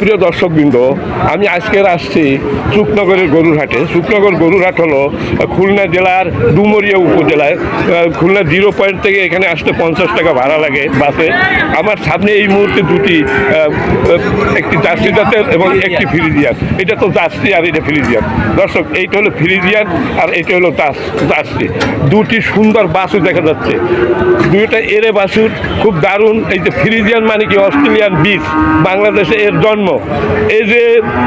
প্রিয় দর্শকবৃন্দ, আমি আজকের আসছি সুকনগরের গরুরহাটে। সুকনগর গরুরহাট হলো খুলনা জেলার ডুমরিয়া উপজেলায়। খুলনা জিরো পয়েন্ট থেকে এখানে আসতে পঞ্চাশ টাকা ভাড়া লাগে বাসে। আমার সামনে এই মুহূর্তে দুটি একটি জার্সি জাতের এবং একটি ফ্রিজিয়ান। এটা তো জার্সি আর এটা ফ্রিজিয়ান। দর্শক, এইটা হলো ফ্রিজিয়ান আর এটা হলো জার্স- দুটি সুন্দর বাসু দেখা যাচ্ছে। দুইটা এরে বাসুর খুব দারুণ। এই যে ফ্রিজিয়ান মানে কি অস্ট্রেলিয়ান বীজ। বাংলাদেশে এর জন্ম। এই যে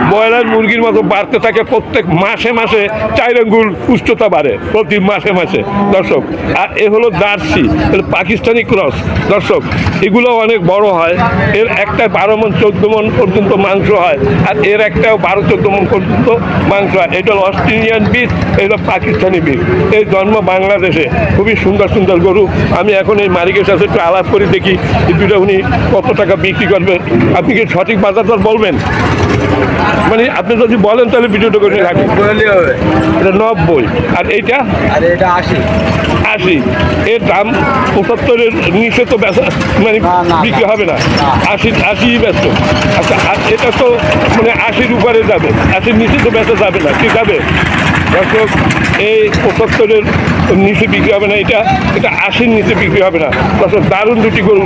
ব্রয়লার মুরগির মতো বাড়তে থাকে, প্রত্যেক মাসে মাসে চার আঙ্গুল উচ্চতা বাড়ে, প্রতি মাসে মাসে। দর্শক, আর এ হলো এটা পাকিস্তানি ক্রস। দর্শক, এগুলো অনেক বড় হয়। এর একটা বারো মন, চোদ্দ মন পর্যন্ত মাংস হয়, আর এর একটাও বারো, চোদ্দ মন পর্যন্ত মাংস হয়। এটা হলো অস্ট্রেলিয়ান বীজ, এটা পাকিস্তানি বীজ। এই জন্ম বাংলাদেশে। খুবই সুন্দর সুন্দর গরু। আমি এখন এই মালিকের সাথে একটু আলাপ করে দেখি দুটো উনি কত টাকা বিক্রি করবে। আপনি কি সঠিক বাজার দর বলবেন? মানে আপনি যদি বলেন তাহলে ভিডিওটা করে রাখি বললে হবে। এটা নব্বই। আর এইটা? আশি। আশি। এর দাম পঁচাত্তরের নিচে তো মানে বিক্রি হবে না। আশি আশি ব্যস্ত। আচ্ছা এটা তো মানে আশির উপরে যাবে। আশির নিচে তো বেচা যাবে না। ঠিক যাবে দর্শক এই পঁচাত্তরের নিচে বিক্রি হবে না এটা এটা আশির নিচে বিক্রি হবে না। দর্শক দারুণ দুটি গরু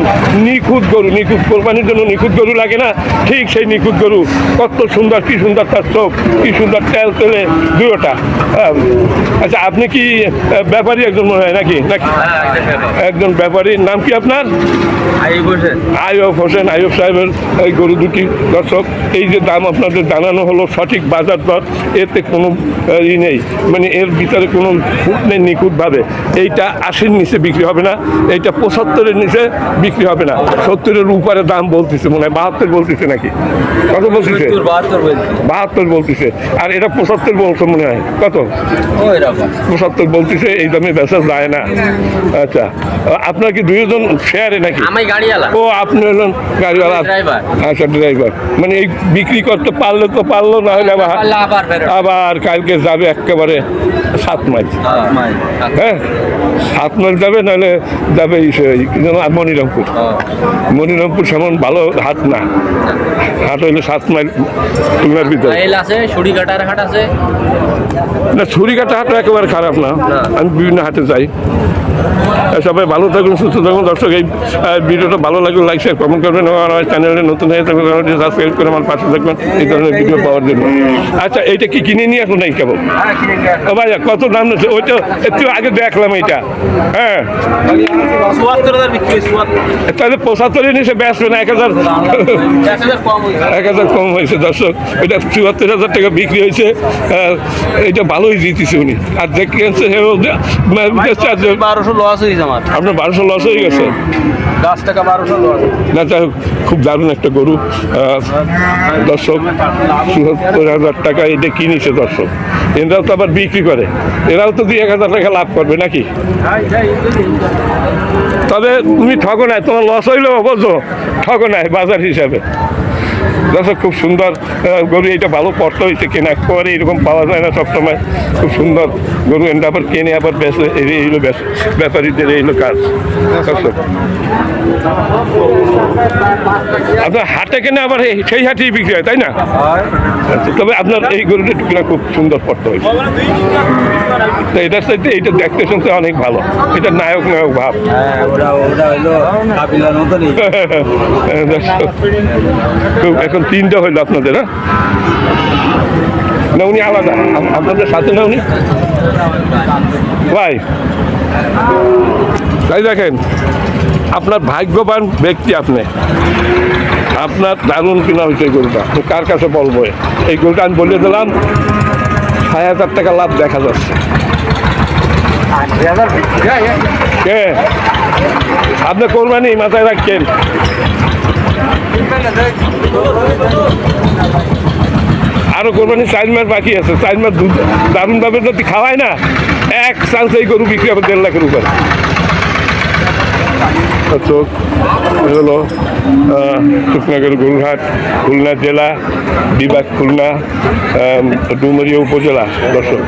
নিখুঁত গরু নিখুঁত কোরবানির জন্য নিখুঁত গরু লাগে না ঠিক সেই নিখুঁত গরু। কত সুন্দর কি সুন্দর তার চোখ কি সুন্দর তেল তেলে হ্যাঁ। আচ্ছা আপনি কি ব্যাপারী একজন মনে হয় নাকি? নাকি? একজন ব্যাপারীর নাম কি আপনার? আই বসে আইয়ব হোসেন আইয়ব সাহেবের এই গরু দুটি। দর্শক এই যে দাম আপনাদের জানানো হলো সঠিক বাজার দর এতে কোনো ই নেই। মানে এর ভিতরে কোনো ফুট নেই নিখুঁতভাবে। এইটা আশির নিচে বিক্রি হবে না এইটা পঁচাত্তরের নিচে বিক্রি হবে না। সত্তরের উপরে দাম বলতেছে মনে হয় বাহাত্তর বলতেছে নাকি? কত বলতেছে? বাহাত্তর বলতেছে। আর এটা পঁচাত্তর বলছে মনে হয়। কত? পঁচাত্তর বলতেছে এই দামে বেচা যায় না। আচ্ছা আপনার কি দুইজন শেয়ারে নাকি? ও আপনি হলেন গাড়িওয়ালা। আচ্ছা ড্রাইভার মানে এই বিক্রি করতে পারলে তো পারল না হলে আবার কালকে যাবে একেবারে সাত মাইল। হ্যাঁ সাত মাইল যাবে নাহলে যাবে মনিরামপুর। মনিরামপুর সেমন ভালো হাট না। হাট হইলে সাত মাইল খুলনার ভিতরে না ছুরিকাটা হাট একেবারে খারাপ না। আমি বিভিন্ন হাটে যাই। সবাই ভালো থাকুন সুস্থ থাকুন। দর্শক এই ভিডিওটা ভালো লাগলে লাইক শেয়ার কমেন্ট করবেন এবং আমার চ্যানেলে নতুন হয়ে থাকবেন সাবস্ক্রাইব করে আমার পাশে থাকবেন। এই ধরনের ভিডিও পাওয়ার জন্য। আচ্ছা এইটা কি কিনে নিয়ে এখন নাই কেবল? ও ভাইয়া কত দাম নিচ্ছে ওইটা একটু আগে দেখলাম এইটা। হ্যাঁ। তাহলে পঁচাত্তরে নিচে বেচবে না এক হাজার। এক হাজার কম হয়েছে। দর্শক। এটা চুয়াত্তর হাজার টাকা বিক্রি হয়েছে। এটা ভালোই জিতেছে উনি। আর দেখেছে চার্জ বারোশো লস হয়েছে আমার। আপনার বারোশো লস হয়ে গেছে? দশ টাকা বারোশো লস না যাই হোক, খুব দারুণ একটা গরু। দর্শক চুয়াত্তর হাজার টাকা এটা কিনেছে দর্শক? এরাও তো আবার বিক্রি করে। এরাও তো দুই এক হাজার টাকা লাভ করবে নাকি? তবে তুমি ঠকো নাই তোমার লস হইলেও বলছো ঠকো নাই বাজার হিসাবে। দর্শক খুব সুন্দর। গরু এটা ভালো কষ্ট হয়েছে কেনা। করে এরকম পাওয়া যায় না সবসময়। খুব সুন্দর গরু এনটা আবার কেনে আবার এইগুলো ব্যাপারীদের এইগুলো কাজ। দর্শক আপনার হাটে কেনে আবার সেই হাটেই বিক্রি হয় তাই না? আচ্ছা তবে আপনার এই গরুটা টুকরা খুব সুন্দর পড়তে হয়েছে। তো এটার সাথে এইটা দেখতে শুনতে অনেক ভালো। এটা নায়ক নায়ক ভাব। হ্যাঁ মতনই। দর্শক, খুব এখন তিনটা হইল আপনাদের হ্যাঁ? না উনি আলাদা। আপনাদের সাথে না উনি? ভাই তাই দেখেন আপনার ভাগ্যবান ব্যক্তি আপনি। আপনার দারুণ কিনা হয়েছে এই গরুটা। কার কাছে বলব এই গরুটা আমি বলে দিলাম ছয় হাজার টাকা লাভ দেখা যাচ্ছে। কে? আপনি কোরবানি মাথায় রাখছেন আরও কোরবানি চার মাস বাকি আছে, চার মাস দুধ দারুণ ভাবে যদি খাওয়ায় না, এক চান্স এই গরু বিক্রি হবে দেড় লাখের উপরে। দর্শক এ হলো শুকনাগর গরুরহাট, খুলনা জেলা, বিভাগ খুলনা ডুমুরিয়া উপজেলা, দর্শক।